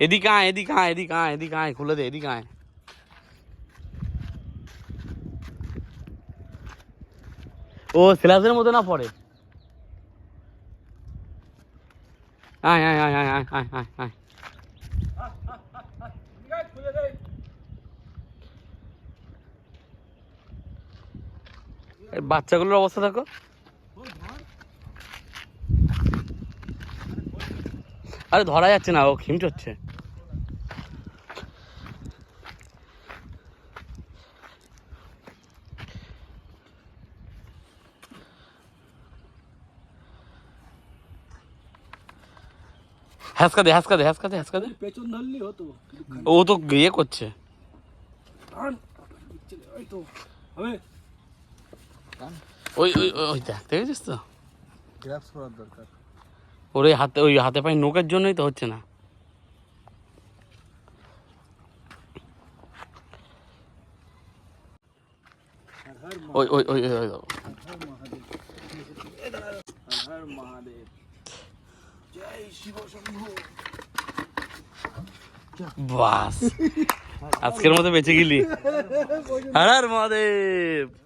এদিকে আয় এদিকে আয় এদিকে আয় এদিকে আয়, খুলে দে, এদিকে আয়। ও সিলাসের মতো না পড়ে আয় আয় আয় আয় আয় আয় আয় আয়। বাচ্চাগুলোর অবস্থা দেখো। আরে ধরা যাচ্ছে না, ও খিমচ হ্যাসকা দে হ্যাসকা দে হ্যাসকা দে হ্যাসকা দে। পেছন ধরলি হতো। ও তো ইয়ে করছে। ওই তো হবে। ওই ওই ওই- ওই দেখ দেখেছিস তো? গ্রাফস করার দরকার। ওর ওই হাতে ওই হাতে পায়ে নোকের জন্যই তো হচ্ছে না। হর ওই ওই ওই ওই ওই। মহাদেব। হর বাস। আজকের মতো বেঁচে গেলি। হারার হর মহাদেব।